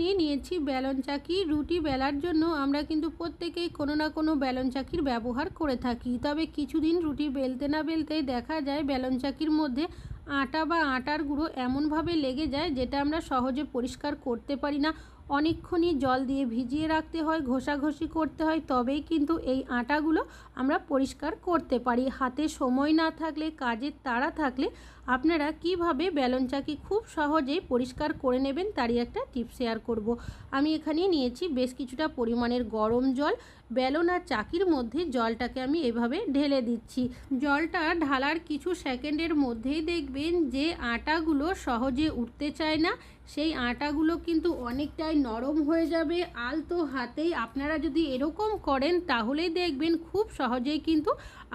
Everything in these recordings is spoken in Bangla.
নিয়ে নিয়েছি ব্যালন চাকি। রুটি বেলার জন্য আমরা কিন্তু প্রত্যেকেই কোনো না কোনো ব্যালন চাকির ব্যবহার করে থাকি। তবে কিছুদিন রুটি বেলতে না বেলতেই দেখা যায় বেলন চাকির মধ্যে আটা বা আটার গুঁড়ো এমনভাবে লেগে যায় যেটা আমরা সহজে পরিষ্কার করতে পারি না। অনেকক্ষণই জল দিয়ে ভিজিয়ে রাখতে হয়, ঘষাঘষি করতে হয়, তবেই কিন্তু এই আটাগুলো আমরা পরিষ্কার করতে পারি। হাতে সময় না থাকলে কাজের তাড়া থাকলে আপনারা কীভাবে ব্যালন চাকি খুব সহজেই পরিষ্কার করে নেবেন তারই একটা টিপ শেয়ার করব। আমি এখানে নিয়েছি বেশ কিছুটা পরিমাণের গরম জল। বেলন আর চাকির মধ্যে জলটাকে আমি এভাবে ঢেলে দিচ্ছি। জলটা ঢালার কিছু সেকেন্ডের মধ্যেই দেখবেন যে আটাগুলো সহজে উঠতে চায় না সেই আটাগুলো কিন্তু অনেকটাই নরম হয়ে যাবে। আলতো হাতেই আপনারা যদি এরকম করেন, তাহলেই দেখবেন খুব সহজেই কিন্তু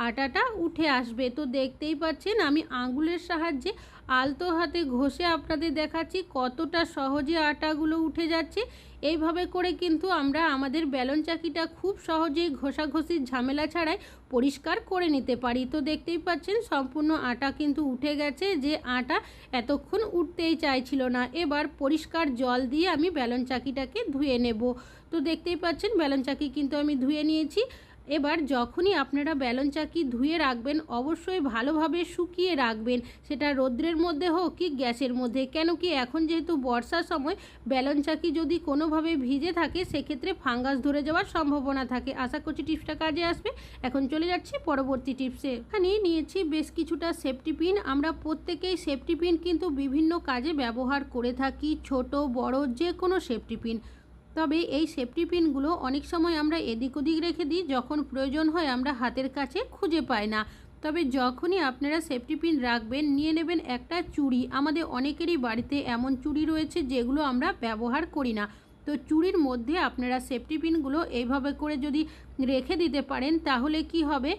আটাটা উঠে আসবে। তো দেখতেই পাচ্ছেন, আমি আঙুলের সাহায্যে আলতো হাতে ঘষে আপনাদের দেখাচ্ছি কতটা সহজে আটাগুলো উঠে যাচ্ছে। এইভাবে করে কিন্তু আমরা আমাদের ব্যালন চাকিটা খুব সহজেই ঘষাঘষির ঝামেলা ছাড়াই পরিষ্কার করে নিতে পারি। তো দেখতেই পাচ্ছেন, সম্পূর্ণ আটা কিন্তু উঠে গেছে যে আটা এতক্ষণ উঠতেই চাইছিল না। এবার পরিষ্কার জল দিয়ে আমি ব্যালন চাকিটাকে ধুয়ে নেব। তো দেখতেই পাচ্ছেন, ব্যালন চাকি কিন্তু আমি ধুয়ে নিয়েছি। এবার যখনই আপনারা ব্যালন চাকি ধুয়ে রাখবেন, অবশ্যই ভালোভাবে শুকিয়ে রাখবেন। সেটা রৌদ্রের মধ্যে হোক কি গ্যাসের মধ্যে, কেন কি এখন যেহেতু বর্ষার সময়, ব্যালন চাকি যদি কোনোভাবে ভিজে থাকে, সেক্ষেত্রে ফাঙ্গাস ধরে যাওয়ার সম্ভাবনা থাকে। আশা করছি টিপসটা কাজে আসবে। এখন চলে যাচ্ছি পরবর্তী টিপসে। এখানে নিয়েছি বেশ কিছুটা সেফটি পিন। আমরা প্রত্যেকেই সেফটি পিন কিন্তু বিভিন্ন কাজে ব্যবহার করে থাকি, ছোট, বড় যে কোনো সেফটি পিন। তবে এই সেফটি পিনগুলো অনেক সময় আমরা এদিক ওদিক রেখে দিই, যখন প্রয়োজন হয় আমরা হাতের কাছে খুঁজে পাই না। তবে যখনই আপনারা সেফটি পিন রাখবেন, নিয়ে নেবেন একটা চুড়ি। আমাদের অনেকেরই বাড়িতে এমন চুড়ি রয়েছে যেগুলো আমরা ব্যবহার করি না। তো চুড়ির মধ্যে আপনারা সেফটি পিনগুলো এইভাবে করে যদি রেখে দিতে পারেন, তাহলে কি হবে?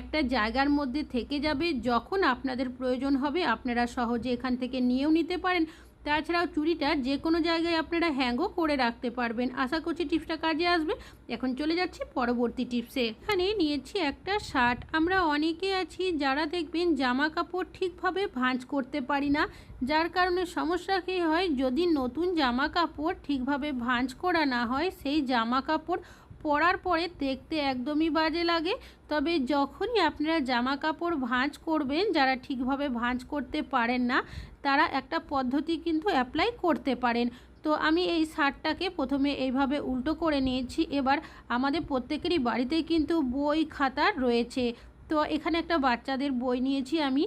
একটা জায়গার মধ্যে থেকে যাবে। যখন আপনাদের প্রয়োজন হবে, আপনারা সহজে এখান থেকে নিয়েও নিতে পারেন। তাছাড়াও চুড়িটা যে কোনো জায়গায় আপনারা হ্যাঙ্গও করে রাখতে পারবেন। আশা করছি টিপসটা কাজে আসবে। এখন চলে যাচ্ছি পরবর্তী টিপসে এখানে নিয়েছি একটা শার্ট আমরা অনেকে আছি যারা দেখবেন জামা কাপড় ঠিকভাবে ভাঁজ করতে পারি না। যার কারণে সমস্যা কী হয়, যদি নতুন জামা কাপড় ঠিকভাবে ভাঁজ করা না হয়, সেই জামা কাপড় পরার পরে দেখতে একদমই বাজে লাগে। তবে যখনই আপনারা জামা কাপড় ভাঁজ করবেন, যারা ঠিকভাবে ভাঁজ করতে পারেন না, তারা একটা পদ্ধতি কিন্তু অ্যাপ্লাই করতে পারেন। তো আমি এই শার্টটাকে প্রথমে এইভাবে উল্টো করে নিয়েছি। এবার আমাদের প্রত্যেকেরই বাড়িতেই কিন্তু বই খাতা রয়েছে। তো এখানে একটা বাচ্চাদের বই নিয়েছি আমি।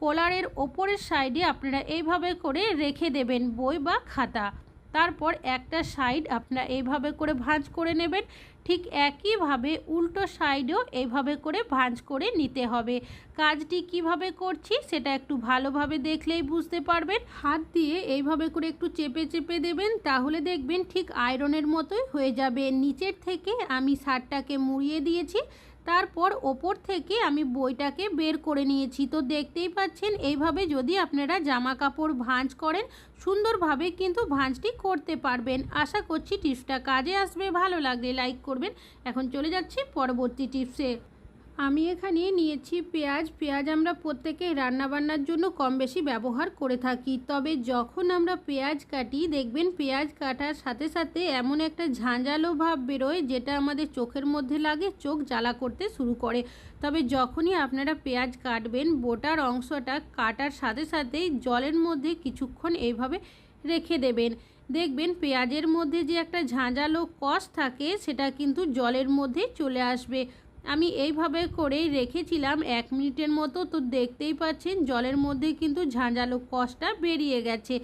কলারের ওপরের সাইডে আপনারা এইভাবে করে রেখে দেবেন বই বা খাতা। তারপর একটা সাইড আপনার এইভাবে করে ভাঁজ করে নেবেন। ঠিক একইভাবে উল্টো সাইডেও এইভাবে করে ভাঁজ করে নিতে হবে। কাজটি কীভাবে করছি সেটা একটু ভালোভাবে দেখলেই বুঝতে পারবেন। হাত দিয়ে এইভাবে করে একটু চেপে চেপে দেবেন, তাহলে দেখবেন ঠিক আয়রনের মতোই হয়ে যাবে। নিচের থেকে আমি সারটাকে মুড়িয়ে দিয়েছি। তারপর ওপর থেকে আমি বইটাকে বের করে নিয়েছি। তো দেখতেই পাচ্ছেন, এইভাবে যদি আপনারা জামা কাপড় ভাঁজ করেন, সুন্দরভাবে কিন্তু ভাঁজটি করতে পারবেন। আশা করছি টিপসটা কাজে আসবে। ভালো লাগলে লাইক করবেন। এখন চলে যাচ্ছি পরবর্তী টিপসে। আমি এখানে নিয়েছি পেঁয়াজ। পেঁয়াজ আমরা প্রত্যেকেই রান্নাবান্নার জন্য কম বেশি ব্যবহার করে থাকি। তবে যখন আমরা পেঁয়াজ কাটি, দেখবেন পেঁয়াজ কাটার সাথে সাথে এমন একটা ঝাঁঝালো ভাব বেরোয়, যেটা আমাদের চোখের মধ্যে লাগে, চোখ জ্বালা করতে শুরু করে। তবে যখনই আপনারা পেঁয়াজ কাটবেন, বোটার অংশটা কাটার সাথে সাথেই জলের মধ্যে কিছুক্ষণ এইভাবে রেখে দেবেন। দেখবেন পেঁয়াজের মধ্যে যে একটা ঝাঁঝালো কষ থাকে, সেটা কিন্তু জলের মধ্যে চলে আসবে। আমি এইভাবে করেই রেখেছিলাম এক মিনিটের মতো। তো দেখতেই পাচ্ছেন, জলের মধ্যে কিন্তু ঝাঁঝালো কষটা বেরিয়ে গেছে।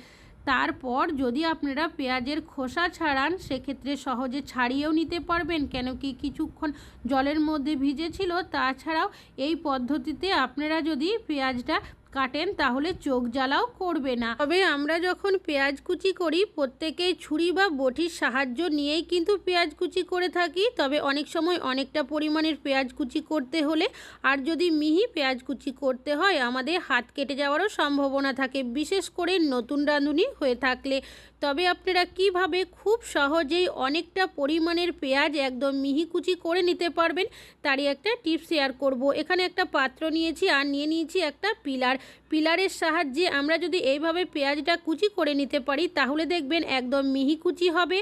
তারপর যদি আপনারা পেঁয়াজের খোসা ছাড়ান, সেক্ষেত্রে সহজে ছাড়িয়েও নিতে পারবেন। কেন কি কিছুক্ষণ জলের মধ্যে ভিজেছিল, তাছাড়াও এই পদ্ধতিতে আপনারা যদি পেঁয়াজটা কাটেন, তাহলে চোখ জ্বালাও করবে না। তবে আমরা যখন পেঁয়াজ কুচি করি, প্রত্যেকেই ছুরি বা বটির সাহায্য নিয়েই কিন্তু পেঁয়াজ কুচি করে থাকি। তবে অনেক সময় অনেকটা পরিমাণের পেঁয়াজ কুচি করতে হলে, আর যদি মিহি পেঁয়াজ কুচি করতে হয়, আমাদের হাত কেটে যাওয়ারও সম্ভাবনা থাকে। বিশেষ করে নতুন রাঁধুনি হয়ে থাকলে তবে আপনারা কীভাবে খুব সহজেই অনেকটা পরিমাণের পেঁয়াজ একদম মিহি কুচি করে নিতে পারবেন, তারই একটা টিপস শেয়ার করব। এখানে একটা পাত্র নিয়েছি আর নিয়ে নিয়েছি একটা পিলার। পিলারের সাহায্যে আমরা যদি এইভাবে পেঁয়াজটা কুচি করে নিতে পারি, তাহলে দেখবেন একদম মিহি কুচি হবে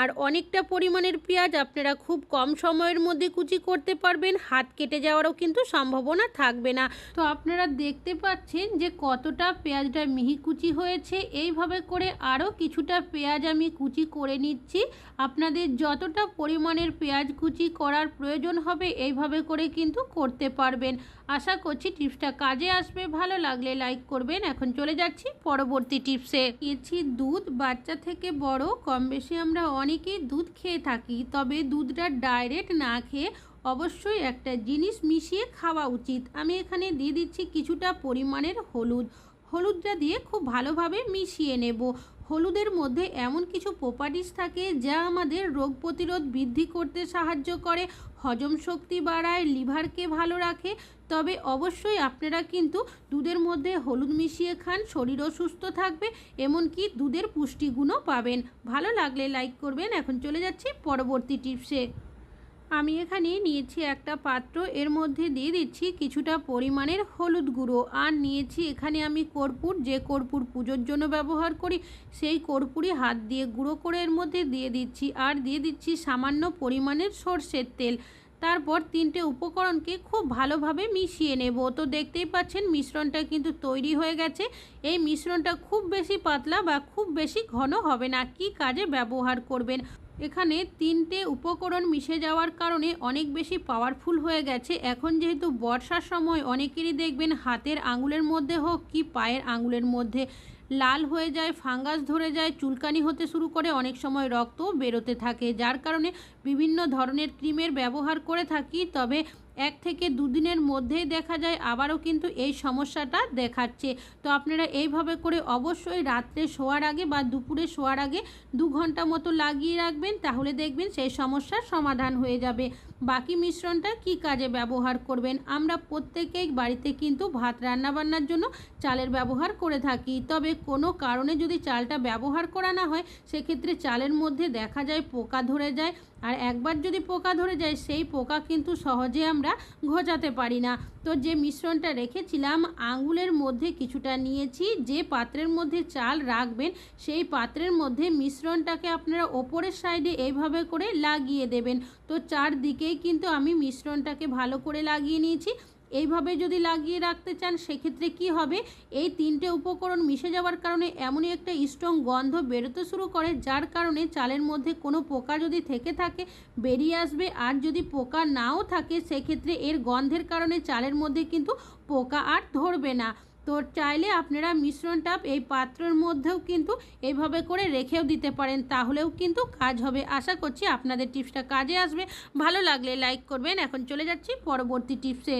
আর অনেকটা পরিমাণের পেঁয়াজ আপনারা খুব কম সময়ের মধ্যে কুচি করতে পারবেন, হাত কেটে যাওয়ারও কিন্তু সম্ভাবনা থাকবে না। তো আপনারা দেখতে পাচ্ছেন যে কতটা পেঁয়াজটা মিহি কুচি হয়েছে। এইভাবে করে আরও কিছুটা পেঁয়াজ আমি কুচি করে নিচ্ছি। আপনাদের যতটা পরিমাণের পেঁয়াজ কুচি করার প্রয়োজন হবে, এইভাবে করে কিন্তু করতে পারবেন। আশা করছি টিপসটা কাজে আসবে। ভালো লাগলে লাইক করবেন। এখন চলে যাচ্ছি পরবর্তী টিপসে। নিয়েছি দুধ। বাচ্চা থেকে বড় কম বেশি আমরা অনেকেই দুধ খেয়ে থাকি, তবে দুধটা ডাইরেক্ট না খেয়ে অবশ্যই একটা জিনিস মিশিয়ে খাওয়া উচিত। আমি এখানে দিয়ে দিচ্ছি কিছুটা পরিমাণের হলুদ। হলুদটা দিয়ে খুব ভালোভাবে মিশিয়ে নেব। হলুদের মধ্যে এমন কিছু প্রপার্টিস থাকে যা আমাদের রোগ প্রতিরোধ বৃদ্ধি করতে সাহায্য করে, হজম শক্তি বাড়ায়, লিভারকে ভালো রাখে। তবে অবশ্যই আপনারা কিন্তু দুধের মধ্যে হলুদ মিশিয়ে খান, শরীরও সুস্থ থাকবে, এমনকি দুধের পুষ্টিগুণও পাবেন। ভালো লাগলে লাইক করবেন। এখন চলে যাচ্ছি পরবর্তী টিপসে। আমি এখানে নিয়েছি একটা পাত্র, এর মধ্যে দিয়ে দিচ্ছি কিছুটা পরিমাণের হলুদ গুঁড়ো আর নিয়েছি এখানে আমি কর্পূর, যে কর্পূর পুজোর জন্য ব্যবহার করি সেই কর্পূরই হাত দিয়ে গুঁড়ো করে এর মধ্যে দিয়ে দিচ্ছি আর দিয়ে দিচ্ছি সামান্য পরিমাণের সর্ষের তেল। তারপর তিনটে উপকরণকে খুব ভালোভাবে মিশিয়ে নেব। তো দেখতেই পাচ্ছেন মিশ্রণটা কিন্তু তৈরি হয়ে গেছে। এই মিশ্রণটা খুব বেশি পাতলা বা খুব বেশি ঘন হবে না। কি কাজে ব্যবহার করবেন? এখানে তিনটে উপকরণ মিশে যাওয়ার কারণে অনেক বেশি পাওয়ারফুল হয়ে গেছে। এখন যেহেতু বর্ষার সময়, অনেকেরই দেখবেন হাতের আঙুলের মধ্যে হোক কি পায়ের আঙুলের মধ্যে লাল হয়ে যায়, ফাঙ্গাস ধরে যায়, চুলকানি হতে শুরু করে অনেক সময় রক্ত বেরোতে থাকে। যার কারণে বিভিন্ন ধরনের ক্রিমের ব্যবহার করে থাকি, তবে এক থেকে দুদিনের মধ্যেই দেখা যায়, আবারও কিন্তু এই সমস্যাটা দেখাচ্ছে। তো আপনারা এইভাবে করে অবশ্যই রাত্রে শোয়ার আগে বা দুপুরে শোয়ার আগে দু ঘণ্টা মতো লাগিয়ে রাখবেন, তাহলে দেখবেন সেই সমস্যার সমাধান হয়ে যাবে। বাকি মিশ্রণটা কি কাজে ব্যবহার করবেন? আমরা প্রত্যেকেই বাড়িতে কিন্তু ভাত রান্নাবান্নার জন্য চালের ব্যবহার করে থাকি। তবে কোনো কারণে যদি চালটা ব্যবহার করা না হয়, সেক্ষেত্রে চালের মধ্যে দেখা যায় পোকা ধরে যায় আর একবার যদি পোকা ধরে যায়, সেই পোকা কিন্তু সহজে আমরা ঘোচাতে পারি না। তো যে মিশ্রণটা রেখেছিলাম, আঙুলের মধ্যে কিছুটা নিয়েছি। যে পাত্রের মধ্যে চাল রাখবেন, সেই পাত্রের মধ্যে মিশ্রণটাকে আপনারা ওপরের সাইডে এইভাবে করে লাগিয়ে দেবেন। তো চারদিকেই কিন্তু আমি মিশ্রণটাকে ভালো করে লাগিয়ে নিয়েছি। এইভাবে যদি লাগিয়ে রাখতে চান, সেক্ষেত্রে কি হবে? এই তিনটে উপকরণ মিশে যাওয়ার কারণে এমনই একটা স্ট্রং গন্ধ বেরোতে শুরু করে, যার কারণে চালের মধ্যে কোনো পোকা যদি থেকে থাকে, বেরিয়ে আসবে। আর যদি পোকা নাও থাকে, সেক্ষেত্রে এর গন্ধের কারণে চালের মধ্যে কিন্তু পোকা আর ধরবে না। তো চাইলে আপনারা মিশ্রণটা এই পাত্রের মধ্যেও কিন্তু এইভাবে করে রেখেও দিতে পারেন, তাহলেও কিন্তু কাজ হবে। আশা করছি আপনাদের টিপসটা কাজে আসবে। ভালো লাগলে লাইক করবেন। এখন চলে যাচ্ছি পরবর্তী টিপসে।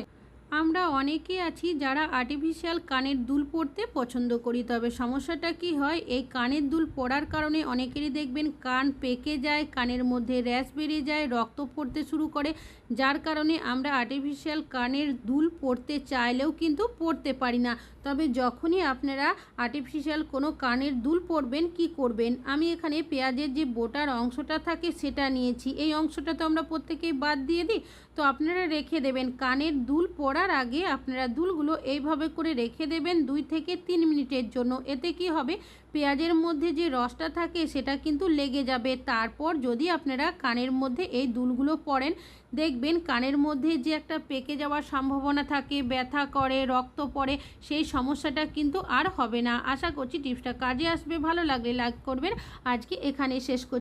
আমরা অনেকে আছি যারা আর্টিফিশিয়াল কানের দুল পরতে পছন্দ করি, তবে সমস্যাটা কি হয়? এই কানের দুল পরার কারণে অনেকেরই দেখবেন কান পেকে যায়, কানের মধ্যে র্যাশ বেরিয়ে যায়, রক্ত পড়তে শুরু করে, যার কারণে আমরা আর্টিফিশিয়াল কানের দুল পরতে চাইলেও কিন্তু পরতে পারি না। তবে যখনই আপনারা আর্টিফিশিয়াল কোনো কানের দুল পরবেন কি করবেন? আমি এখানে পেঁয়াজের যে বোটার অংশটা থাকে, সেটা নিয়েছি। এই অংশটা তো আমরা প্রত্যেকেই বাদ দিয়ে দিই। তো আপনারা রেখে দেবেন। কানের দুল পরার আগে আপনারা দুলগুলো এইভাবে করে রেখে দেবেন দুই থেকে তিন মিনিটের জন্য। এতে কি হবে? পেঁয়াজের মধ্যে যে রসটা থাকে সেটা কিন্তু লেগে যাবে। তারপর যদি আপনারা কানের মধ্যে এই দুলগুলো পড়েন, দেখবেন কানের মধ্যে যে একটা পেকে যাওয়ার সম্ভাবনা থাকে, ব্যথা করে, রক্ত পড়ে, সেই সমস্যাটা কিন্তু আর হবে না। আশা করছি টিপসটা কাজে আসবে। ভালো লাগলে লাইক করবেন। আজকে এখানে শেষ করছি।